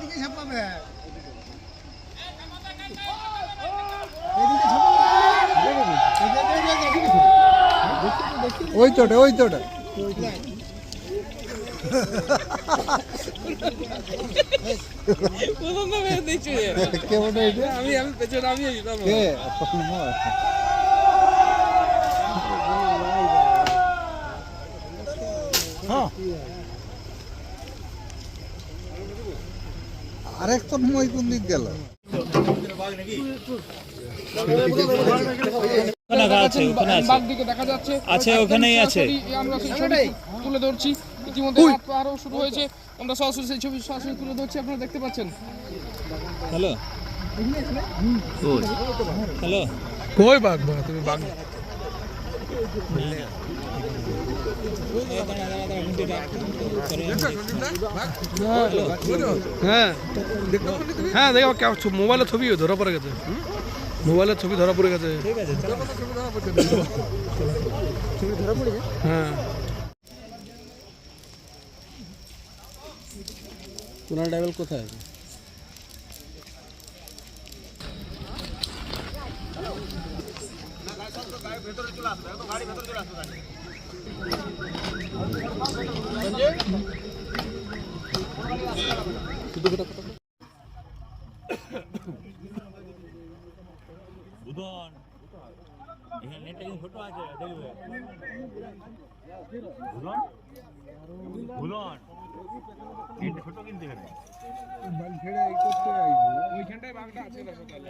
এদিকে ছাপাবে ওই তোটা ওই তোটা। কেমন আমি আমি পেছনে আমি হ্যাঁ। আরেক তোর মই কোন দিক গেল? বাঘ দিকে দেখা যাচ্ছে। আছে, ওখানেই আছে। সরাসরি আমরা সেই ছবি তুলে ধরছি। ইতিমধ্যে রাত পাহাড়ও শুরু হয়েছে। আমরা সরাসরি সেই ছবি সরাসরি তুলে ধরছি আপনারা দেখতে পাচ্ছেন। হ্যালো। হ্যালো। কই বাঘ বাঘ তুমি বাঘ হ্যাঁ হ্যাঁ দেখো মোবাইলের ছবি ধরা পড়ে গেছে। মোবাইলের ছবি ধরা পড়ে গেছে। হ্যাঁ। ডাইভেল কোথায়? আছে বুধন এখানে নেটে কিন্তু ছোট আছে দেখবে। বুধন? বুধন নেটে ছোট কিন্তু এখানে ওইখানটায় বাঘটা আছে দেখো তাহলে।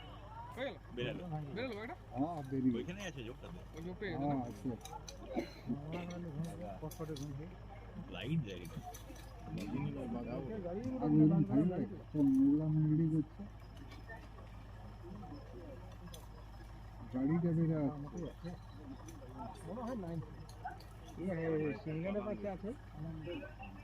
বেরালো বেরোলো বাঘটা ওইখানে আছে যোগটাতে ওই ঝোপে লাইট দেয় গাড়ি যাবে ওরা চোখে মুখে ঢুকিয়ে দিচ্ছি ঘাটে পরোয়া করো না মানে একটু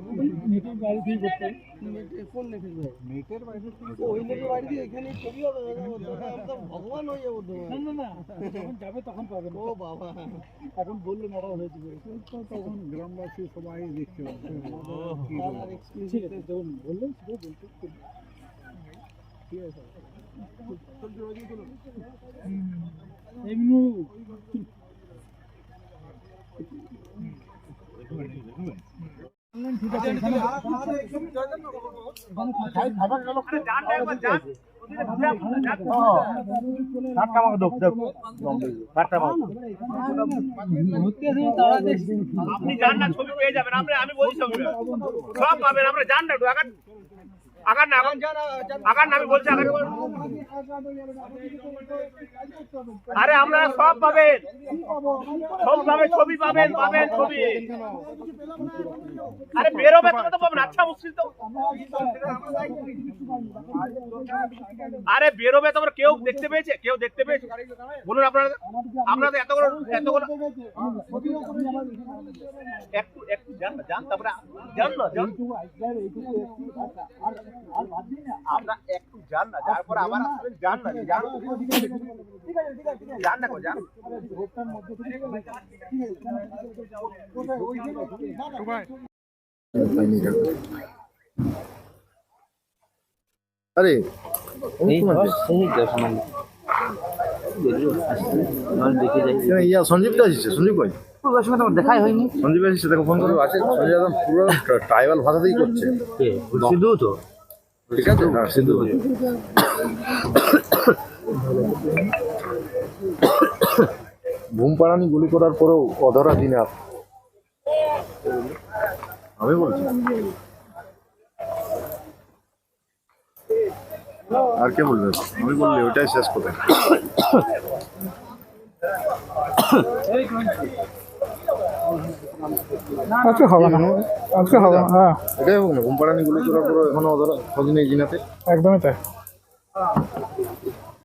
কোন নেটের ভাই নেটের থেকে ওই নেটের বাড়ি দিয়ে এখানে ছবি হবে ভগবান হয়ে যাব তো না না না যখন যাবে তখন পাবেন ও বাবা। এখন বললে নরা হয়ে যাবে। তখন গ্রামবাসী সবাই দেখতে পাবে ঠিক আছে। যখন বললেন সেটাই বলতে ঠিক আছে। এখানে খাবার গেল আপনি যান না ছবি পেয়ে যাবেন আমি বলছি সব পাবেন আমরা যান না আগান না আগান না বলছি আরে আমরা সব পাবেন। সব পাবেন, ছবি পাবেন পাবেন ছবি। আরে বেরোবে তো পাবেন আচ্ছা মুশকিল তো। আরে বেরোবে তোমরা কেউ দেখতে পেয়েছে, কেউ দেখতে পেয়েছে। বলুন আপনারা, আপনাদের এতগুলো এতগুলো একটু একটু যান না যান তারপরে যান না যান আমরা একটু যান না যার পরে আবার আসবেন যান না যান যান না গো, যান। আরে আসছে সঞ্জীব ভাই দেখাই হয়নি। সঞ্জীব আসছে তাকে ফোন করব আছে সঞ্জীব পুরো ট্রাইবাল ভাষাতেই করছে। সিদ্ধু তো? ঠিক আছে হ্যাঁ সিদ্ধু ঘুম পাড়ানি গুলি করার পরেও অধরা দিনে আপ আমি বলছি আর কে বলবে আমি বললি ওইটাই শেষ কথা আজকে হবে না। আজকে হবে না হ্যাঁ। এটাই হোক না ঘুম পাড়ানি গুলি করার পরে এখনও অধরা খোঁজ এই জিনাতে একদমই তাই।